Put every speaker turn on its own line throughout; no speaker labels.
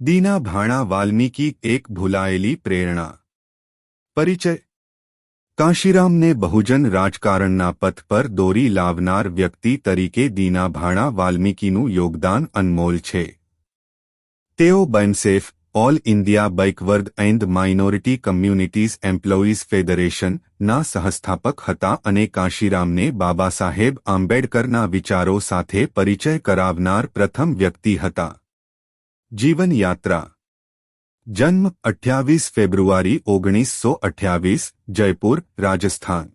દીના ભાણા વાલ્મીકી એક ભૂલાયેલી પ્રેરણા. પરિચય. કાશીરામને બહુજન રાજકારણના પથ પર દોરી લાવનાર વ્યક્તિ તરીકે દીના ભાણા વાલ્મીકીનું યોગદાન અનમોલ છે. તેઓ BAMCEF all India backward and minority communities employees ફેડરેશનના સહસ્થાપક હતા અને કાશીરામને બાબા સાહેબ આંબેડકરના વિચારો સાથે પરિચય કરાવનાર પ્રથમ વ્યક્તિ હતા. જીવન યાત્રા જન્મ અઠ્યાવીસ ફેબ્રુઆરી ઓગણીસો અઠ્યાવીસ, જયપુર, રાજસ્થાન.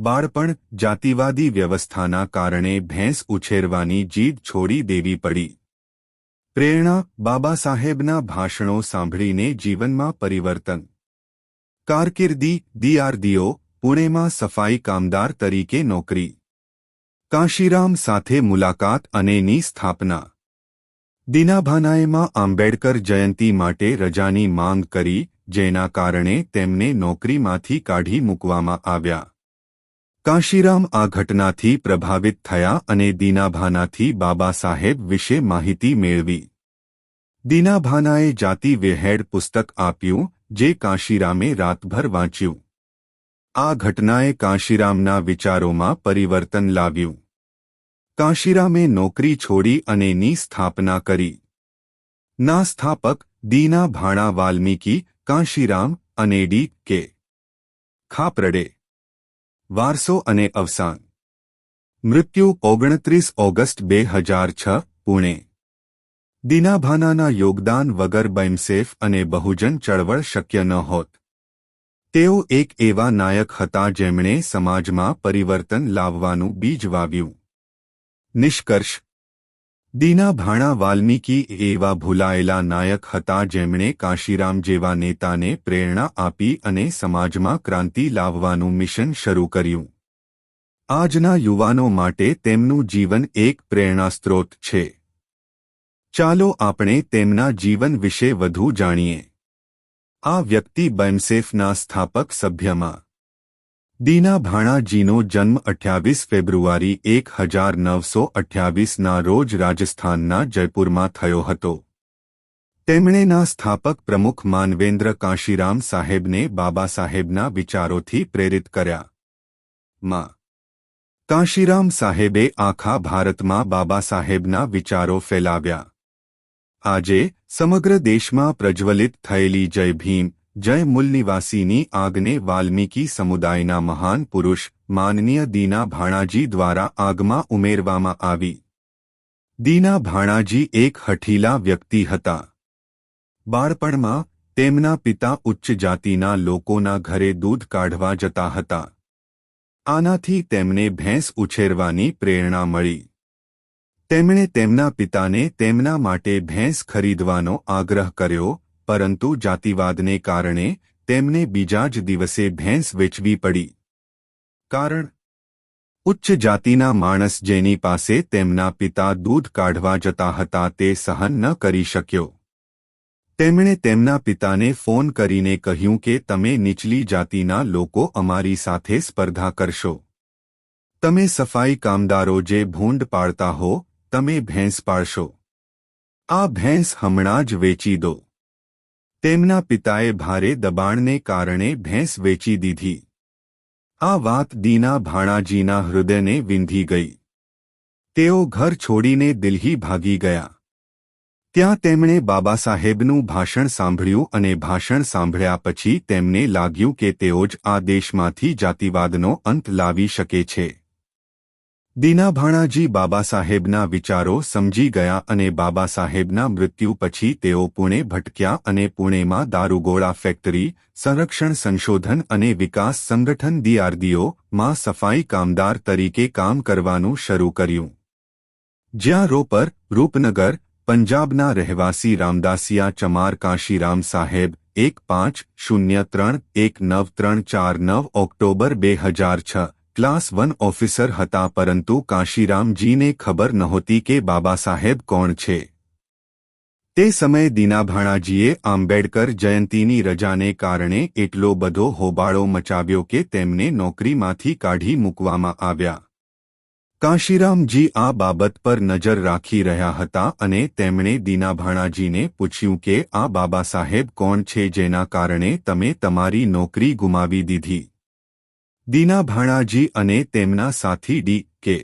બાળપણ જાતિવાદી વ્યવસ્થાના કારણે ભેંસ ઉછેરવાની જીદ છોડી દેવી પડી. પ્રેરણા બાબા સાહેબના ભાષણો સાંભળીને જીવનમાં પરિવર્તન. કારકિર્દી ડીઆરડીઓ, પુણેમાં સફાઈ કામદાર તરીકે નોકરી. કાશીરામ સાથે મુલાકાત અને ની સ્થાપના. દિનાભાનાએમાં આંબેડકર જયંતી માટે રજાની માંગ કરી, જેના કારણે તેમને નોકરીમાંથી કાઢી મૂકવામાં આવ્યા. કાશીરામ આ ઘટનાથી પ્રભાવિત થયા અને દીનાભાનાથી બાબા સાહેબ વિશે માહિતી મેળવી. દીનાભાનાએ જાતિ વેહેડ પુસ્તક આપ્યું, જે કાશીરામે રાતભર વાંચ્યું. આ ઘટનાએ કાશીરામના વિચારોમાં પરિવર્તન લાવ્યું. કાશીરામે નોકરી છોડી અને ની સ્થાપના કરી. ના સ્થાપક દીના ભાણા વાલ્મીકી, કાશીરામ અને ડી કે. ખાપરડે. વારસો અને અવસાન. મૃત્યુ ઓગણત્રીસ ઓગસ્ટ બે હજાર છ, પુણે. દીનાભાનાના યોગદાન વગર બૈમસેફ અને બહુજન ચળવળ શક્ય ન હોત. તેઓ એક એવા નાયક હતા જેમણે સમાજમાં પરિવર્તન લાવવાનું બીજ વાવ્યું. નિષ્કર્ષ. દીના ભાણા વાલ્મીકી એવા ભૂલાયેલા નાયક હતા જેમણે કાશીરામ જેવા નેતાને પ્રેરણા આપી અને સમાજમાં ક્રાંતિ લાવવાનું મિશન શરૂ કર્યું. આજના યુવાનો માટે તેમનું જીવન એક પ્રેરણાસ્ત્રોત છે. ચાલો આપણે તેમના જીવન વિશે વધુ જાણીએ. આ વ્યક્તિ બેમસેફના સ્થાપક સભ્યમાં દીના ભાણાજીનો જન્મ અઠ્યાવીસ ફેબ્રુઆરી એક હજાર નવસો અઠ્યાવીસના રોજ રાજસ્થાનના જયપુરમાં થયો હતો. તેમણેના સ્થાપક પ્રમુખ માનવેન્દ્ર કાશીરામ સાહેબને બાબા સાહેબના વિચારોથી પ્રેરિત કર્યા. માં. કાશીરામ સાહેબે આખા ભારતમાં બાબા સાહેબના વિચારો ફેલાવ્યા. આજે સમગ્ર દેશમાં પ્રજ્વલિત થયેલી જય ભીમ જય મૂલનિવાસીની આગને વાલ્મીકી સમુદાયના મહાન પુરુષ, માનનીય દીના ભાણાજી દ્વારા આગમાં ઉમેરવામાં આવી. દીના ભાણાજી એક હઠીલા વ્યક્તિ હતા. બાળપણમાં, તેમના પિતા ઉચ્ચ જાતિના લોકોના ઘરે દૂધ કાઢવા જતા હતા. આનાથી તેમને ભેંસ ઉછેરવાની પ્રેરણા મળી. તેમણે તેમના પિતાને તેમના માટે ભેંસ ખરીદવાનો આગ્રહ કર્યો પરંતુ જાતિવાદને કારણે તેમને બીજા જ દિવસે ભેંસ વેચવી પડી. કારણ? ઉચ્ચ જાતિના માણસ જેની પાસે તેમના પિતા દૂધ કાઢવા જતા હતા તે સહન ન કરી શક્યો. તેમણે તેમના પિતાને ફોન કરીને કહ્યું કે તમે નીચલી જાતિના લોકો અમારી સાથે સ્પર્ધા કરશો. તમે સફાઈ કામદારો જે ભૂંડ પાડતા હો, તમે ભેંસ પાડશો. આ ભેંસ હમણાં જ વેચી દો. તેમના પિતાએ ભારે દબાણને કારણે ભેંસ વેચી દીધી. આ વાત દીના ભાણાજીના હૃદયને વિંધી ગઈ. તેઓ ઘર છોડીને દિલ્હી ભાગી ગયા. ત્યાં તેમણે બાબા સાહેબનું ભાષણ સાંભળ્યું અને ભાષણ સાંભળ્યા પછી તેમને લાગ્યું કે તેઓ જ આ દેશમાંથી જાતિવાદનો અંત લાવી શકે છે. દીનાભાણાજી બાબા સાહેબના વિચારો સમજી ગયા અને બાબા સાહેબના મૃત્યુ પછી તેઓ પુણે ભટક્યા અને પુણેમાં દારૂગોળા ફેક્ટરી, સંરક્ષણ સંશોધન અને વિકાસ સંગઠન ડીઆરડીઓ માં સફાઈ કામદાર તરીકે કામ કરવાનું શરૂ કર્યું. જ્યાં રોપર, રૂપનગર, પંજાબના રહેવાસી રામદાસિયા ચમાર કાશીરામ સાહેબ, એક પાંચ શૂન્ય ત્રણ એક નવ ત્રણ ચાર નવ ઓક્ટોબર બે હજાર છ ક્લાસ વન ઓફિસર હતા પરંતુ કાશીરામજીને ખબર નહોતી કે બાબા સાહેબ કોણ છે. તે સમયે દીનાભાણાજીએ આંબેડકર જયંતીની રજાને કારણે એટલો બધો હોબાળો મચાવ્યો કે તેમને નોકરીમાંથી કાઢી મૂકવામાં આવ્યા. કાશીરામજી આ બાબત પર નજર રાખી રહ્યા હતા અને તેમણે દીનાભાણાજીને પૂછ્યું કે આ બાબા સાહેબ કોણ છે જેના કારણે તમે તમારી નોકરી ગુમાવી દીધી? દીનાભાણાજી અને તેમના સાથી ડી કે.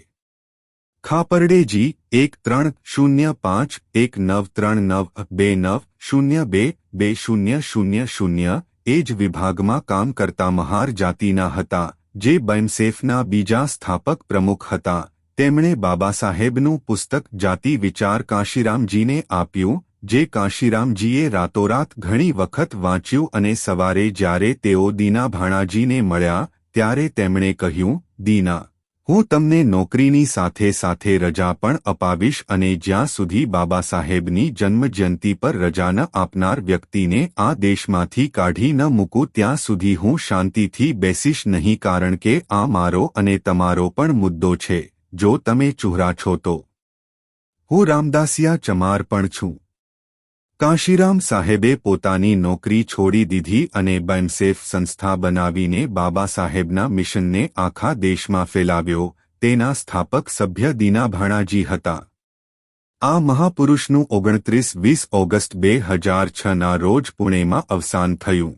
ખાપરડેજી, એક ત્રણ શૂન્ય પાંચ, એક નવ ત્રણ નવ, બે નવ, શૂન્ય બે બે શૂન્ય શૂન્ય શૂન્ય, એ જ વિભાગમાં કામ કરતા મહાર જાતિના હતા, જે બમસેફના બીજા સ્થાપક પ્રમુખ હતા. તેમણે બાબા સાહેબનું પુસ્તક જાતિ વિચાર કાશીરામજીને આપ્યું, જે કાશીરામજીએ રાતોરાત ઘણી વખત વાંચ્યું અને સવારે જ્યારે તેઓ દીના ભાણાજીને મળ્યા ત્યારે તેમણે કહ્યું, દીના, હું તમને નોકરીની સાથે સાથે રજા પણ અપાવીશ અને જ્યાં સુધી બાબા સાહેબની જન્મજયંતિ પર રજા ન આપનાર વ્યક્તિને આ દેશમાંથી કાઢી ન મૂકું, ત્યાં સુધી હું શાંતિથી બેસીશ નહીં કારણ કે આ મારો અને તમારો પણ મુદ્દો છે, જો તમે ચુહરા છો તો. હું રામદાસિયા ચમાર પણ છું. કાશીરામ સાહેબે પોતાની નોકરી છોડી દીધી અને બેમસેફ સંસ્થા બનાવીને બાબા સાહેબના મિશનને આખા દેશમાં ફેલાવ્યો. તેના સ્થાપક સભ્ય દીના ભાણાજી હતા. આ મહાપુરુષનું ઓગણત્રીસ વીસ ઓગસ્ટ બે હજાર છના રોજ પુણેમાં અવસાન થયું.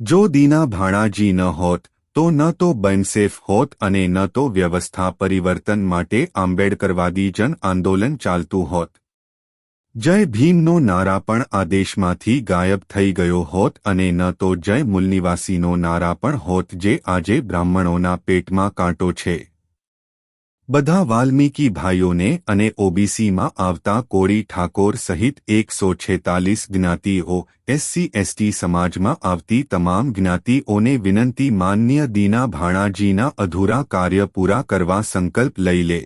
જો દીના ભાણાજી ન હોત, તો ન તો બેમસેફ હોત અને ન તો વ્યવસ્થા પરિવર્તન માટે આંબેડકરવાદી જન આંદોલન ચાલતું હોત. જય ભીમનો નારા પણ આ દેશમાંથી ગાયબ થઈ ગયો હોત અને ન તો જય મૂલનિવાસીનો નારા પણ હોત જે આજે બ્રાહ્મણોના પેટમાં કાંટો છે. બધા વાલ્મીકી ભાઈઓને અને ઓબીસીમાં આવતા કોળી ઠાકોર સહિત એકસો છેતાલીસ જ્ઞાતિઓ એસસી, એસટી સમાજમાં આવતી તમામ જ્ઞાતિઓને વિનંતી માન્ય દીના ભાણાજીના અધૂરા કાર્ય પૂરા કરવા સંકલ્પ લઈ લે.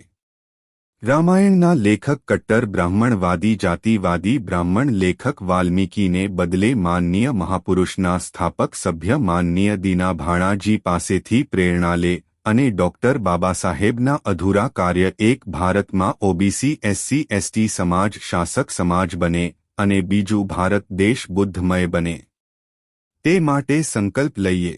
રામાયણના લેખક કટ્ટર બ્રાહ્મણવાદી જાતિવાદી બ્રાહ્મણ લેખક વાલ્મીકીને બદલે માનનીય મહાપુરુષના સ્થાપક સભ્ય માનનીય દીના ભાણાજી પાસેથી પ્રેરણા લે અને ડોક્ટર બાબાસાહેબના અધૂરા કાર્ય એક ભારતમાં ઓબીસી, એસસી, એસટી સમાજ શાસક સમાજ બને અને બીજું ભારત દેશ બુદ્ધમય બને. તે માટે સંકલ્પ લઈએ.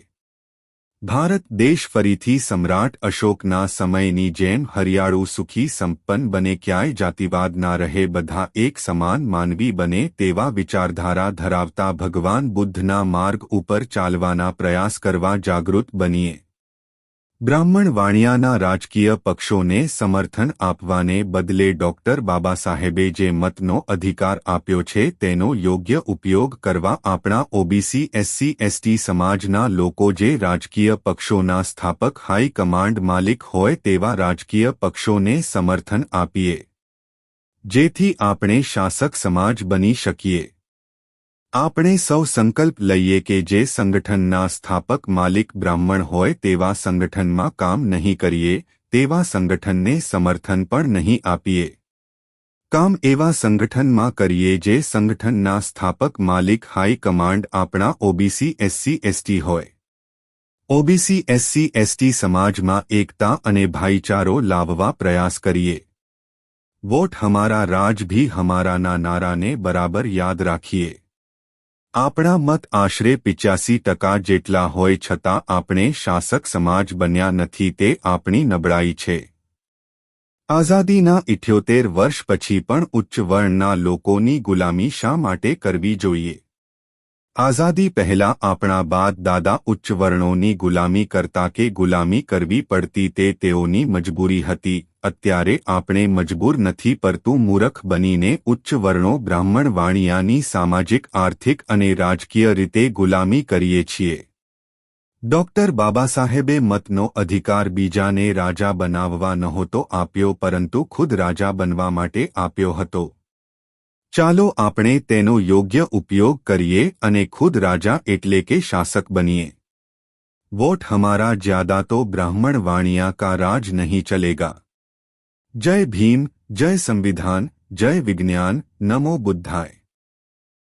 ભારત દેશ ફરીથી સમ્રાટ અશોકના સમયની જેમ હરિયાળું, સુખી, સંપન્ન બને ક્યાંય જાતિવાદ ના રહે, બધા એક સમાન માનવી બને તેવા વિચારધારા ધરાવતા ભગવાન બુદ્ધના માર્ગ ઉપર ચાલવાના પ્રયાસ કરવા જાગૃત બનીએ. બ્રાહ્મણ વાણિયાના રાજકીય પક્ષોને સમર્થન આપવાને બદલે ડોક્ટર બાબા સાહેબે જે મતનો અધિકાર આપ્યો છે તેનો યોગ્ય ઉપયોગ કરવા આપણા ઓબીસી, એસસી, એસટી સમાજના લોકો જે રાજકીય પક્ષોના સ્થાપક હાઈકમાન્ડ માલિક હોય તેવા રાજકીય પક્ષોને સમર્થન આપીએ. જેથી આપણે શાસક સમાજ બની શકીએ. આપણે સૌ સંકલ્પ લઈએ કે જે સંગઠનના સ્થાપક માલિક બ્રાહ્મણ હોય તેવા સંગઠનમાં કામ નહીં કરીએ, તેવા સંગઠનને સમર્થન પણ નહીં આપીએ. કામ એવા સંગઠનમાં કરીએ જે સંગઠનના સ્થાપક માલિક હાઈ કમાન્ડ આપણા ઓબીસી, એસસી, એસટી હોય. ઓબીસી, એસસી, એસટી સમાજમાં એકતા અને ભાઈચારો લાવવા પ્રયાસ કરીએ. વોટ હમારા રાજ ભી હમારાના નારાને બરાબર યાદ રાખીએ. આપણા મત આશરે પિચ્યાસી ટકા જેટલા હોય છતાં આપણે શાસક સમાજ બન્યા નથી તે આપણી નબળાઈ છે. આઝાદીના ઇઠ્યોતેર વર્ષ પછી પણ ઉચ્ચ વર્ણના લોકોની ગુલામી શા માટે કરવી જોઈએ? આઝાદી પહેલા આપણા બાદ દાદા ઉચ્ચ વર્ણોની ગુલામી કરતા કે ગુલામી કરવી પડતી તે તેઓની મજબૂરી હતી. અત્યારે આપણે મજબૂર નથી પરતું મૂરખ બનીને ઉચ્ચ વર્ણો બ્રાહ્મણ વાણિયાની સામાજિક, આર્થિક અને રાજકીય રીતે ગુલામી કરીએ છીએ. ડોક્ટર બાબાસાહેબે મતનો અધિકાર બીજાને રાજા બનાવવા નહોતો આપ્યો પરંતુ ખુદ રાજા બનવા માટે આપ્યો હતો. ચાલો આપણે તેનો યોગ્ય ઉપયોગ કરીએ અને ખુદ રાજા એટલે કે શાસક બનીએ. વોટ હમારા જ્યાદા તો બ્રાહ્મણ વાણિયા કા રાજ નહીં ચલેગા. જય ભીમ જય સંવિધાન જય વિજ્ઞાન નમો બુદ્ધાય.